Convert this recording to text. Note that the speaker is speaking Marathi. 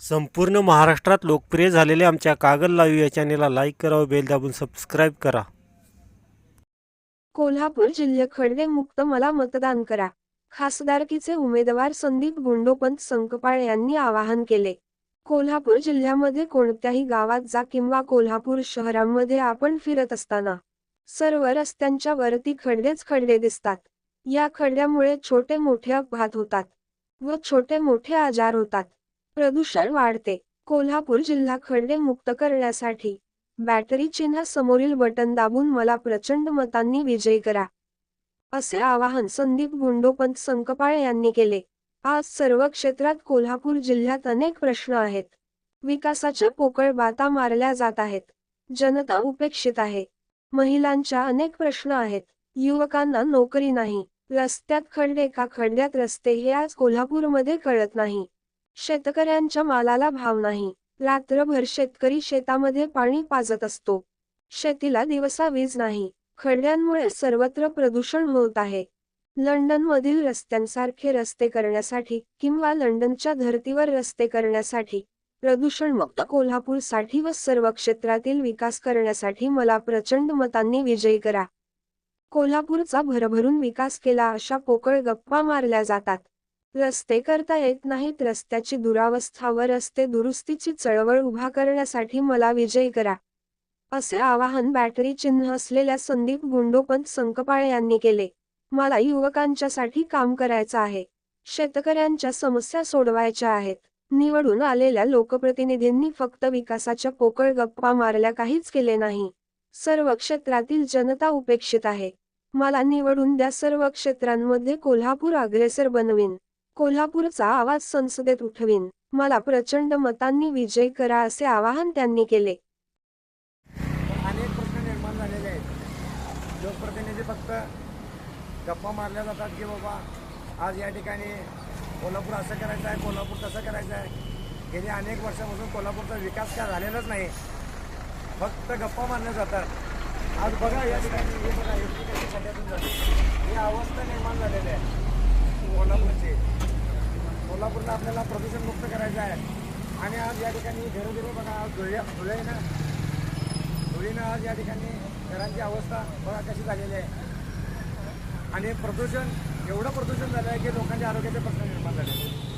संपूर्ण महाराष्ट्रात लोकप्रिय झालेल्या आमच्या कागल लाईव्ह या चॅनेलला लाईक करा व बेल दाबून सबस्क्राईब करा. कोल्हापूर जिल्हे खडले मुक्त मला मतदान करा. खासदारकीचे उमेदवार संदीप गुंडोपंत संकपाळ यांनी आवाहन केले. कोल्हापूर जिल्ह्यामध्ये कोणत्याही गावात जा किंवा कोल्हापूर शहरामध्ये आपण फिरत असताना सर्व रस्त्यांच्या वरती खडलेच खडले दिसतात. या खड्ड्यामुळे छोटे मोठे अपघात होतात व छोटे मोठे आजार होतात. प्रदूषण वाढते. कोल्हापूर जिल्हा खड्डे मुक्त करण्यासाठी बॅटरी चिन्ह समोरील बटन दाबून मला प्रचंड मतांनी विजयी करा. असे आवाहन संदीप गुंडोपंत संकपाळ यांनी केले. आज सर्व क्षेत्रात कोल्हापूर जिल्ह्यात अनेक प्रश्न आहेत. विकासाच्या पोकळ बाता मारल्या जात आहेत. जनता उपेक्षित आहे. महिलांच्या अनेक प्रश्न आहेत. युवकांना नोकरी नाही. रस्त्यात खड्डे का खड्ड्यात रस्ते हे आज कोल्हापूरमध्ये कळत नाही. शेतकऱ्यांच्या मालाला भाव नाही. रात्रभर शेतकरी शेतामध्ये पाणी पाजत असतो. शेतीला दिवसा वीज नाही. खड्ड्यांमुळे सर्वत्र प्रदूषण होत आहे. लंडन मधील रस्त्यांसारखे रस्ते करण्यासाठी किंवा लंडनच्या धर्तीवर रस्ते करण्यासाठी प्रदूषणमुक्त कोल्हापूरसाठी व सर्व क्षेत्रातील विकास करण्यासाठी मला प्रचंड मतांनी विजयी करा. कोल्हापूरचा भरभरून विकास केला अशा पोकळ गप्पा मारल्या जातात. रस्ते करता येत नाहीत. रस्त्याची दुरावस्था व रस्ते दुरुस्तीची चळवळ उभा करण्यासाठी मला विजयी करा. असे आवाहन बॅटरी चिन्ह असलेल्या संदीप गुंडोपंत संकपाळे यांनी केले. मला युवकांच्यासाठी काम करायचं आहे. शेतकऱ्यांच्या समस्या सोडवायच्या आहेत. निवडून आलेल्या लोकप्रतिनिधींनी फक्त विकासाच्या पोकळ गप्पा मारल्या काहीच केले नाही. सर्व क्षेत्रातील जनता उपेक्षित आहे. मला निवडून द्या. सर्व क्षेत्रांमध्ये कोल्हापूर अग्रेसर बनवीन. कोल्हापूरचा आवाज संसदेत उठवीन. मला प्रचंड मतांनी विजय करा असे आवाहन त्यांनी केले. अनेक प्रश्न निर्माण झालेले आहेत. लोकप्रतिनिधी फक्त गप्पा मारल्या जातात की बाबा आज या ठिकाणी कोल्हापूर असं करायचं आहे कोल्हापूर तसं करायचं आहे. गेली अनेक वर्षापासून कोल्हापूरचा विकास काय झालेलाच नाही. फक्त गप्पा मारल्या जातात. आज बघा या ठिकाणी हे बघा एस टी कशी खड्ड्यातून जाते ही अवस्था निर्माण झालेली आहे. कोल्हापूरची. कोल्हापूरला आपल्याला प्रदूषणमुक्त करायचं आहे. आणि आज या ठिकाणी घरोघरी बघा आज धुळे धुळेनं धुळीनं आज या ठिकाणी घरांची अवस्था बघा कशी झालेली आहे. आणि प्रदूषण एवढं प्रदूषण झालं आहे की लोकांच्या आरोग्याचे प्रश्न निर्माण झाले